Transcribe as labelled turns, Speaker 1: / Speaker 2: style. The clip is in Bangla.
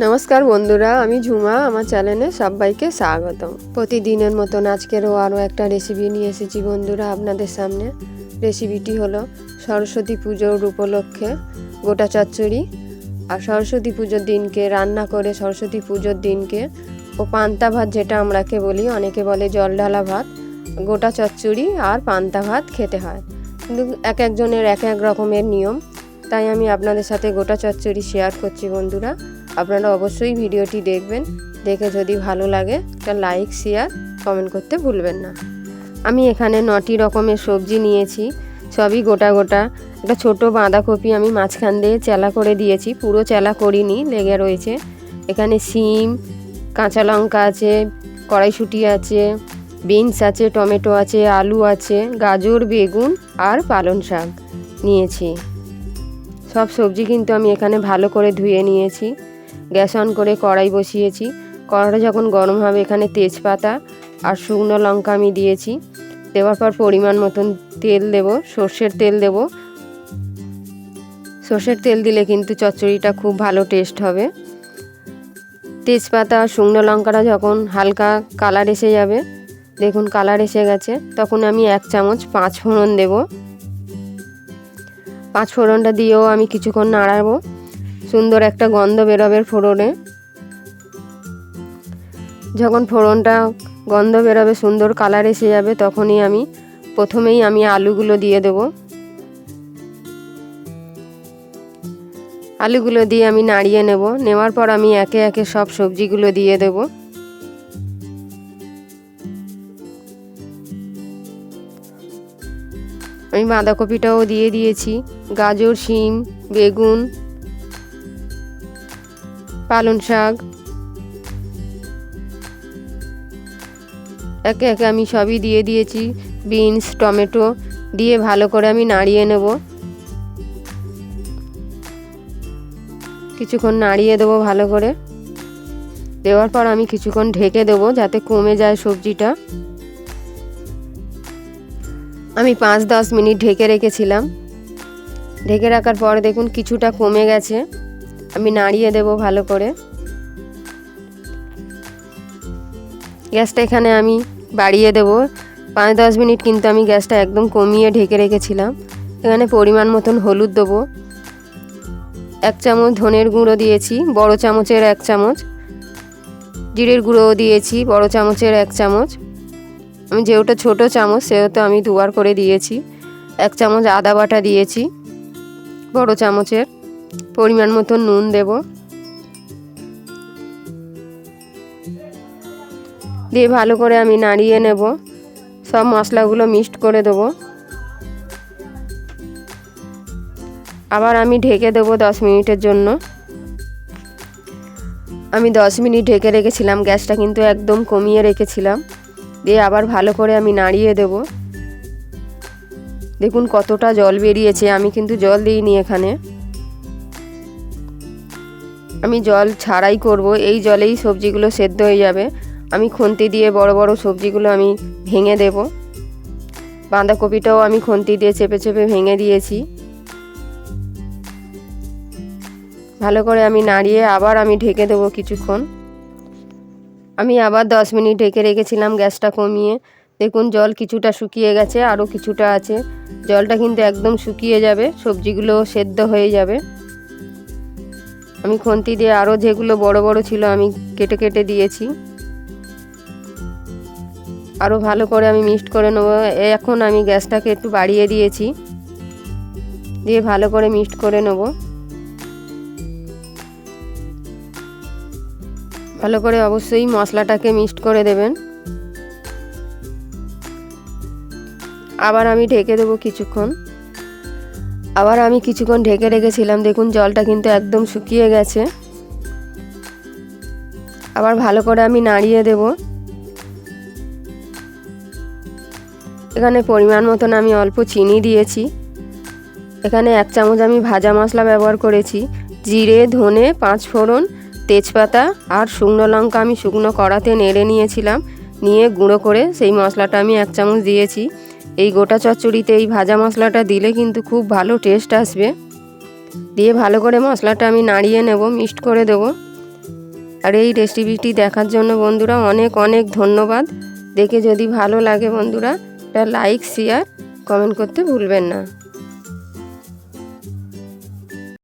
Speaker 1: নমস্কার বন্ধুরা, আমি ঝুমা, আমার চ্যানেলে সবাইকে স্বাগতম। প্রতিদিনের মতন আজকেরও আরও একটা রেসিপি নিয়ে এসেছি বন্ধুরা আপনাদের সামনে। রেসিপিটি হলো সরস্বতী পুজোর উপলক্ষে গোটা চচ্চড়ি আর সরস্বতী পুজোর দিনকে রান্না করে সরস্বতী পুজোর দিনকে ও পান্তা ভাত যেটা আমরাকে বলি, অনেকে বলে জল ঢালা ভাত, গোটা চচ্চড়ি আর পান্তা ভাত খেতে হয়। কিন্তু এক একজনের এক এক রকমের নিয়ম, তাই আমি আপনাদের সাথে গোটা চচ্চড়ি শেয়ার করছি বন্ধুরা। আপনারা অবশ্যই ভিডিওটি দেখবেন। দেখে যদি ভালো লাগে, একটা লাইক শেয়ার কমেন্ট করতে ভুলবেন না। আমি এখানে নটি রকমের সবজি নিয়েছি। সবই গোটা গোটা। একটা ছোট বাঁধাকপি আমি মাঝখান দিয়ে চেলা করে দিয়েছি। পুরো চেলা করিনি, লেগে রয়েছে। এখানে শিম, কাঁচা লঙ্কা আছে, কড়াইশুঁটি আছে, বিনস আছে, টমেটো আছে, আলু আছে, গাজর, বেগুন আর পালং শাক নিয়েছি। সব সবজি কিন্তু আমি এখানে ভালো করে ধুয়ে নিয়েছি। গ্যাস অন করে কড়াই বসিয়েছি। কড়াইটা যখন গরম হবে, এখানে তেজপাতা আর শুকনো লঙ্কা আমি দিয়েছি। দেওয়ার পর পরিমাণ মতন তেল দেব, সর্ষের তেল দেব। সর্ষের তেল দিলে কিন্তু চচ্চড়িটা খুব ভালো টেস্ট হবে। তেজপাতা শুকনো লঙ্কাটা যখন হালকা কালার এসে যাবে, দেখুন কালার এসে গেছে, তখন আমি এক চামচ পাঁচ ফোড়ন দেব। পাঁচ ফোড়নটা দিয়েও আমি কিছুক্ষণ নাড়াবো। সুন্দর একটা গন্ধ বেরোবে ফোড়নে। যখন ফোড়নটা গন্ধ বেরোবে সুন্দর কালার এসে যাবে, তখনই আমি প্রথমেই আমি আলুগুলো দিয়ে দেব। আলুগুলো দিয়ে আমি নাড়িয়ে নেব। নেওয়ার পর আমি একে একে সব সবজিগুলো দিয়ে দেব। আমি বাঁধাকপিটাও দিয়ে দিয়েছি। গাজর, শিম, বেগুন পালং শাক। একে একে আমি সবই দিয়ে দিয়েছি। বিনস, টমেটো দিয়ে ভালো করে আমি নাড়িয়ে নেব। কিছুক্ষণ নাড়িয়ে দেবো ভালো করে। দেওয়ার পর আমি কিছুক্ষণ ঢেকে দেবো যাতে কমে যায় সবজিটা। আমি পাঁচ দশ মিনিট ঢেকে রেখেছিলাম। ঢেকে রাখার পর দেখুন কিছুটা কমে গেছে। আমি নাড়িয়ে দেব ভালো করে। গ্যাসটা এখানে আমি বাড়িয়ে দেব। পাঁচ দশ মিনিট কিন্তু আমি গ্যাসটা একদম কমিয়ে ঢেকে রেখেছিলাম। এখানে পরিমাণ মতন হলুদ দেবো। এক চামচ ধনের গুঁড়ো দিয়েছি, বড় চামচের এক চামচ। জিরের গুঁড়োও দিয়েছি, বড় চামচের এক চামচ। আমি যেহেতু ছোট চামচ, সেহেতু আমি দুবার করে দিয়েছি। এক চামচ আদা বাটা দিয়েছি, বড় চামচের। পরিমাণ মতো নুন দেব। দিয়ে ভালো করে আমি নাড়িয়ে নেব। সব মশলাগুলো মিক্সড করে দেব। আবার আমি ঢেকে দেব দশ মিনিটের জন্য। আমি দশ মিনিট ঢেকে রেখেছিলাম, গ্যাসটা কিন্তু একদম কমিয়ে রেখেছিলাম। দিয়ে আবার ভালো করে আমি নাড়িয়ে দেব। দেখুন কতটা জল বেরিয়েছে, আমি কিন্তু জল দিইনি এখানে। আমি জল ছাড়াই করব, এই জলেই সবজিগুলো সেদ্ধ হয়ে যাবে। আমি খুন্তি দিয়ে বড় বড় সবজিগুলো আমি ভেঙে দেব। বাঁধাকপিটাও আমি খুন্তি দিয়ে চেপে চেপে ভেঙে দিয়েছি। ভালো করে আমি নাড়িয়ে আবার আমি ঢেকে দেবো কিছুক্ষণ। আমি আবার দশ মিনিট ঢেকে রেখেছিলাম গ্যাসটা কমিয়ে। দেখুন, জল কিছুটা শুকিয়ে গেছে, আরও কিছুটা আছে। জলটা কিন্তু একদম শুকিয়ে যাবে, সবজিগুলো সেদ্ধ হয়ে যাবে। আমি খুন্তি দিয়ে আরও যেগুলো বড় বড় ছিল আমি কেটে কেটে দিয়েছি। আরও ভালো করে আমি মিক্সড করে নেব। এখন আমি গ্যাসটাকে একটু বাড়িয়ে দিয়েছি। দিয়ে ভালো করে মিক্সড করে নেব। ভালো করে অবশ্যই মশলাটাকে মিক্সড করে দেবেন। আবার আমি ঢেকে দেবো কিছুক্ষণ। আবার আমি কিছুক্ষণ ঢেকে রেখেছিলাম, দেখুন জলটা কিন্তু একদম শুকিয়ে গেছে। আবার ভালো করে আমি নাড়িয়ে দেব। এখানে পরিমাণ মতন আমি অল্প চিনি দিয়েছি। এখানে এক চামচ আমি ভাজা মশলা ব্যবহার করেছি। জিরে, ধনে পাঁচ ফোড়ন তেজপাতা আর শুকনো লঙ্কা আমি শুকনো কড়াতে নেড়ে নিয়েছিলাম। নিয়ে গুঁড়ো করে সেই মশলাটা আমি এক চামচ দিয়েছি। এই গোটা চচ্চড়িতে এই ভাজা মশলাটা দিলে কিন্তু খুব ভালো টেস্ট আসবে। দিয়ে ভালো করে মশলাটা আমি নাড়িয়ে নেব, মিক্সড করে দেবো। আর এই রেসিপিটি দেখার জন্য বন্ধুরা অনেক অনেক ধন্যবাদ। দেখে যদি ভালো লাগে বন্ধুরা এটা লাইক শেয়ার কমেন্ট করতে ভুলবেন না।